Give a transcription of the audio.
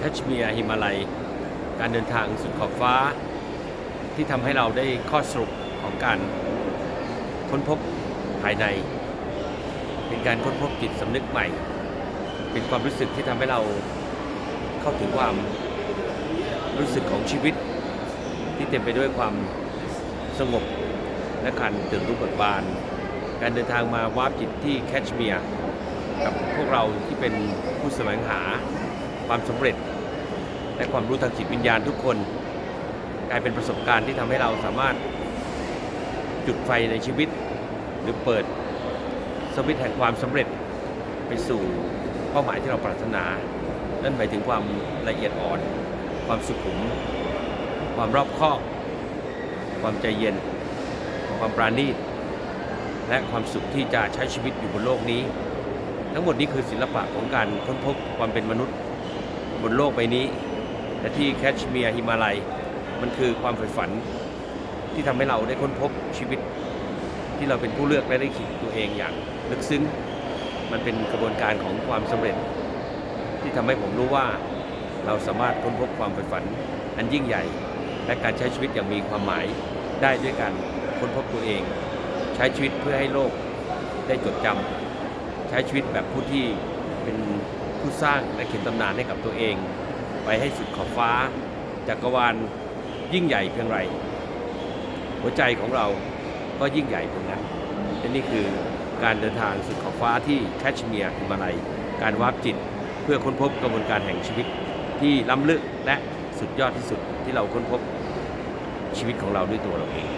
คชเมียร์หิมาลัย การเดินทางสุดขอบฟ้า ที่ทำให้เราได้ข้อสรุปของการค้นพบภายใน เป็นการค้นพบจิตสำนึกใหม่ เป็นความรู้สึกที่ทำให้เราเข้าถึงความรู้สึกของชีวิต ที่เต็มไปด้วยความสงบและการตื่นรู้เบิกบาน การเดินทางมาวาร์ปจิตที่แคชเมียร์กับพวกเราที่เป็นผู้แสวงหาความสำเร็จ และความรู้ทางจิตวิญญาณทุกคน กลายเป็นประสบการณ์ที่ทำให้เราสามารถจุดไฟในชีวิต หรือเปิดสวิตช์แห่งความสำเร็จไปสู่เป้าหมายที่เราปรารถนา นั่นหมายถึงความละเอียดอ่อน ความสุขุม ความรอบคอบความใจเย็น ความปราณีต และความสุขที่จะใช้ชีวิตอยู่บนโลกนี้ ทั้งหมดนี้คือศิลปะของการค้นพบความเป็นมนุษย์บนโลกใบนี้ และที่แคชเมียร์ฮิมาลัย มันคือความใฝ่ฝันที่ทำให้เราได้ค้นพบชีวิต ที่เราเป็นผู้เลือกและได้ขีดตัวเองอย่างลึกซึ้ง มันเป็นกระบวนการของความสำเร็จ ที่ทำให้ผมรู้ว่าเราสามารถค้นพบความใฝ่ฝัน อันยิ่งใหญ่ และการใช้ชีวิตอย่างมีความหมายได้ด้วยการค้นพบตัวเอง ใช้ชีวิตเพื่อให้โลกได้จดจำใช้ชีวิตแบบผู้ที่เป็นผู้สร้างและเขียนตำนานให้กับตัวเอง ไปให้สุดขอบฟ้าจักรวาลยิ่งใหญ่เพียงไร หัวใจของเราก็ยิ่งใหญ่เพียงนั้นและนี่คือการเดินทางสุดขอบฟ้าที่แคชเมียร์ฮิมาลัย การวาร์ปจิต เพื่อค้นพบกระบวนการแห่งชีวิตที่ล้ำลึกและสุดยอดที่สุดที่เราค้นพบชีวิตของเราด้วยตัวเราเอง